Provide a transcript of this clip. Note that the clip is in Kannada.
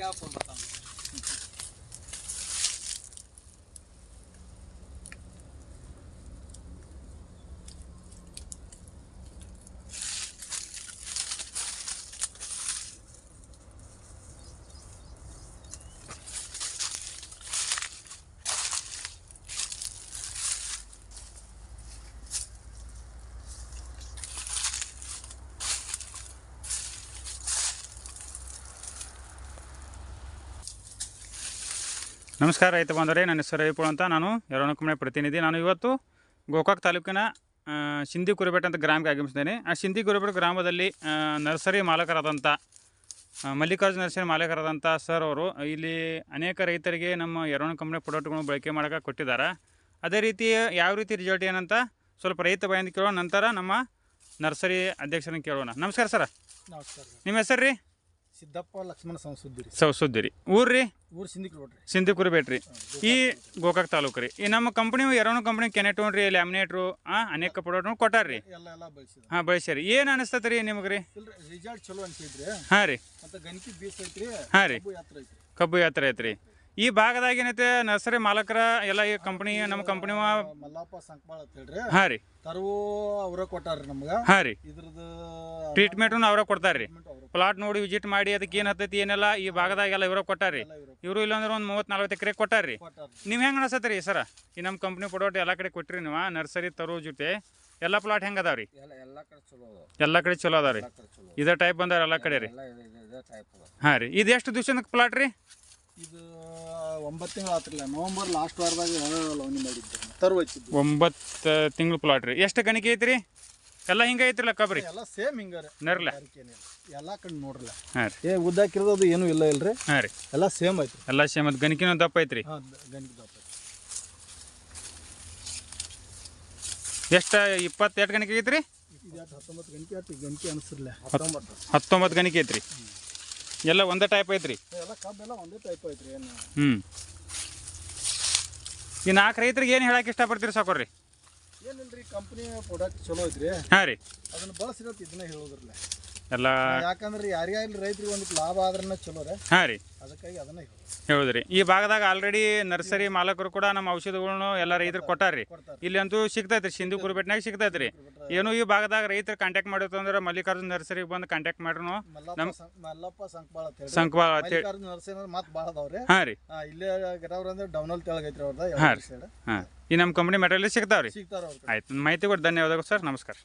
क्या आप बताऊँ ನಮಸ್ಕಾರ ರೈತ ಬಂದರೆ ನನ್ನ ಹೆಸರು ರವಿಪುಳ ಅಂತ. ನಾನು ಯರವಣಕುಮನೆ ಪ್ರತಿನಿಧಿ. ನಾನು ಇವತ್ತು ಗೋಕಾಕ್ ತಾಲೂಕಿನ ಸಿಂಧಿ ಕುರಿಬೇಟ ಅಂತ ಗ್ರಾಮಕ್ಕೆ ಆಗಮಿಸಿದ್ದೇನೆ. ಆ ಸಿಂಧಿ ಕುರಿಬೇಟ ಗ್ರಾಮದಲ್ಲಿ ನರ್ಸರಿ ಮಾಲಕರಾದಂಥ ಮಲ್ಲಿಕಾರ್ಜು ಮಲ್ಲಿಕಾರ್ಜುನ ನರ್ಸರಿ ಮಾಲಕರಾದಂಥ ಸರ್ ಅವರು ಇಲ್ಲಿ ಅನೇಕ ರೈತರಿಗೆ ನಮ್ಮ ಯರವಣ ಕಂಪ್ನಿ ಪ್ರಾಡಕ್ಟ್ಗಳನ್ನು ಬಳಕೆ ಮಾಡೋಕೆ ಕೊಟ್ಟಿದ್ದಾರೆ. ಅದೇ ರೀತಿ ಯಾವ ರೀತಿ ರಿಸಲ್ಟ್ ಏನಂತ ಸ್ವಲ್ಪ ರೈತ ಬಾಯಿಂದ ಕೇಳೋಣ. ನಂತರ ನಮ್ಮ ನರ್ಸರಿ ಅಧ್ಯಕ್ಷರನ್ನು ಕೇಳೋಣ. ನಮಸ್ಕಾರ ಸರ್ ನಮಸ್ಕಾರ. ನಿಮ್ಮ ಹೆಸರು ರೀ? ಸಿದ್ದಪ್ಪ ಲಕ್ಷ್ಮಣ ಸಂಸುದ್ದಿರಿ ಊರ್ರಿ ಸುದ್ದಿ ರೀ. ಊರು ಸಿಂಧಿಕ್ ರೋಡ್ ರೀ. ಸಿಂಧಿ ಕುರಿಬೇಟ್ರಿ ಈ ಗೋಕಾಕ್ ತಾಲೂಕು ರೀ. ಈ ನಮ್ಮ ಕಂಪ್ನಿ ಎರಡು ಕಂಪ್ನಿ ಕೆನೆಟೋನ್ ರೀ ಲ್ಯಾಮಿನೇಟ್ರು ಅನೇಕ ಪ್ರಾಡಕ್ಟ್ನು ಕೊಟ್ಟಾರ್ರಿ ರೀ. ಎಲ್ಲ ಎಲ್ಲ ಬಳಸಿದ ಹಾಂ ಬಳಸ್ಯಾರಿ ಏನು ಅನಿಸ್ತತೆ ರೀ ನಿಮಗೆ ರೀ? ಇಲ್ರಿ ರಿಸಲ್ಟ್ ಚಲೋ ಅನ್ಸಿದ್ರಿ ಹಾಂ ರೀ. ಮತ್ತೆ ಗಣಕಿ ಬೀಸ್ ಐತ್ರಿ ಹಾಂ ರೀ. ಕಬ್ಬು ಯಾತ್ರೆ ಐತ್ರಿ. ಕಬ್ಬು ಯಾತ್ರೆ ಐತ್ರಿ. ಈ ಭಾಗದಾಗ ಏನೈತೆ ನರ್ಸರಿ ಮಾಲಕರ ಎಲ್ಲ ಈ ಕಂಪ್ನಿ ನಮ್ಮ ಕಂಪ್ನಿ ಮಲ್ಲಪ್ಪ ಸಂಕಮಾಳ ಅಂತ ಹೇಳ್ರಿ. ಹಾಂ ರೀ. ತರವು ಅವ್ರ ಕೊಟ್ಟಾರ್ರಿ ನಮ್ಗೆ. ಹಾಂ ರೀ. ಇದ್ರದ್ದು ಟ್ರೀಟ್ಮೆಂಟ್ ಅವ್ರ ಕೊಡ್ತಾರೆ ರೀ. treatment ಅವ್ರ ಪ್ಲಾಟ್ ನೋಡಿ ವಿಸಿಟ್ ಮಾಡಿ ಅದಕ್ಕೆ ಏನು ಹತ್ತೈತಿ ಏನೆಲ್ಲ ಈ ಭಾಗದಾಗೆಲ್ಲ ಇವರು ಕೊಟ್ಟಾರಿ. ಇವರು ಇಲ್ಲಾಂದ್ರೆ ಒಂದು ಮೂವತ್ತು ನಲ್ವತ್ತು ಎಕರೆ ಕೊಟ್ಟಾರಿ. ನೀವು ಹೆಂಗೆ ಅನಿಸತ್ತೆ ರೀ ಸರ? ಈ ನಮ್ಮ ಕಂಪ್ನಿ ಪ್ರಾಡಕ್ಟ್ ಎಲ್ಲ ಕಡೆ ಕೊಟ್ಟ್ರಿ ನೀವು ನರ್ಸರಿ ತರೋ ಜೊತೆ ಎಲ್ಲ ಪ್ಲಾಟ್ ಹೆಂಗೆ ಅದಾವ್ರಿ? ರೀ ಎಲ್ಲ ಕಡೆ ಚಲೋ ಅದಾವ. ರೀ ಇದೇ ಟೈಪ್ ಬಂದಾರ ಎಲ್ಲ ಕಡೆ ರೀ? ಹಾಂ ರೀ. ಇದು ಎಷ್ಟು ದಿವಸ ಪ್ಲಾಟ್ ರೀ? ಇದು ಒಂಬತ್ತು ತಿಂಗಳು ನವೆಂಬರ್ ಲಾಸ್ಟ್ ವಾರದಾಗ ಲವಣಿ ಮಾಡಿದ್ದೆ? ಒಂಬತ್ತು ತಿಂಗಳು ಪ್ಲಾಟ್ ರೀ. ಎಷ್ಟು ಗಣಿಕೆ ಐತ್ರಿ? ಎಲ್ಲ ಹಿಂಗ ಐತ್ರಿಲ್ಲ ಕಬ್ರಿ? ಎಲ್ಲ ಸೇಮ್ ಹಿಂಗಾರೆ. ನರ್ಲ? ಎಲ್ಲ ಕಣ್ಣು ನೋಡ್ರಲ್ಲ. ಹಾಂ ರೀ. ಏ ಉದ್ದಾಕಿರೋದು ಅದು ಏನೂ ಇಲ್ಲ ಇಲ್ರಿ? ಹಾಂ ರೀ. ಎಲ್ಲ ಸೇಮ್ ಐತ್ರಿ. ಎಲ್ಲ ಸೇಮ್ ಅದು ಗಣಕಿನ ದಪ್ಪ ಐತ್ರಿ? ಹಾಂ ಗಣಿಕೆ ದಪ್ಪ ಐತ್ರಿ. ಎಷ್ಟು ಇಪ್ಪತ್ತು ಎಷ್ಟು ಗಣಿಕೆ ಐತ್ರಿ ಇದು ಯಾಕೆ ಹತ್ತೊಂಬತ್ತು ಗಂಟೆ ಗಂಟೆ ಅನಿಸಿರ್ಲೆ. ಹತ್ತೊಂಬತ್ತು ಗಣಿಕೆ ಐತ್ರಿ. ಎಲ್ಲ ಒಂದೇ ಟೈಪ್ ಐತ್ರಿ? ಎಲ್ಲ ಕಬ್ಬೆಲ್ಲ ಒಂದೇ ಟೈಪ್ ಐತ್ರಿ ಏನು? ಹ್ಞೂ ಈ ನಾಲ್ಕು ರೈತರಿಗೆ ಏನು ಹೇಳಕ್ಕೆ ಇಷ್ಟಪಡ್ತೀರಿ ಸಾಕೋರಿ ಏನಿಲ್ರಿ ಕಂಪ್ನಿ ಪ್ರಾಡಕ್ಟ್ ಚಲೋ ಐತ್ರಿ? ಹಾಂ ರೀ. ಅದನ್ನ ಬಳಸಿರೋದು ಇದನ್ನ ಹೇಳೋದ್ರಲ್ಲ. ಎಲ್ಲ ಯಾಕಂದ್ರೆ ಯಾರಿಗಾಗಲಿ ರೈತರಿಗೆ ಒಂದು ಲಾಭ ಆದ್ರನ್ನ ಚಲೋ ರೀ. ಹಾಂ ರೀ. ಅದಕ್ಕಾಗಿ ಅದನ್ನ ಹೇಳಿದ್ರಿ ಈ ಭಾಗದಾಗ ಆಲ್ರೆಡಿ ನರ್ಸರಿ ಮಾಲಕರು ಕೂಡ ನಮ್ಮ ಔಷಧಿಗಳನ್ನು ಎಲ್ಲ ರೈತರು ಕೊಟ್ಟಾರ್ರಿ ಇಲ್ಲಿ ಅಂತೂ ಸಿಗ್ತೈತ್ರಿ ಸಿಂಧು ಕುರುಬೆಟ್ನಾಗ ಸಿಗ್ತೈತ್ರಿ ಏನು ಈ ಭಾಗದಾಗ ರೈತರು ಕಾಂಟ್ಯಾಕ್ಟ್ ಮಾಡಿತ್ತು ಅಂದ್ರೆ ಮಲ್ಲಿಕಾರ್ಜುನ್ ನರ್ಸರಿಗೆ ಬಂದು ಕಾಂಟ್ಯಾಕ್ಟ್ ಮಾಡ್ರು ನಮ್ಮ ಮಲ್ಲಪ್ಪ ಸಂಕಪಾಳ ನರಸಿಂಹ ಮತ್ತೆ ಭಾಳ ಅದಾವ್ರಿ ಹಾಂ ರೀ. ಇಲ್ಲೇ ಅಂದ್ರೆ ಡೌನಲ್ ತೆಳಗೈತ್ರಿ ಅವ್ರದ ಹಾಂ ರೀ. ಹಾಂ. ಈ ನಮ್ಮ ಕಂಪ್ನಿ ಮೆಟೀರಿಯಲ್ ಸಿಗ್ತಾವ್ರಿ ಆಯ್ತು ಮಾಹಿತಿ ಕೊಟ್ಟು ಧನ್ಯವಾದಗಳು ಸರ್. ನಮಸ್ಕಾರ.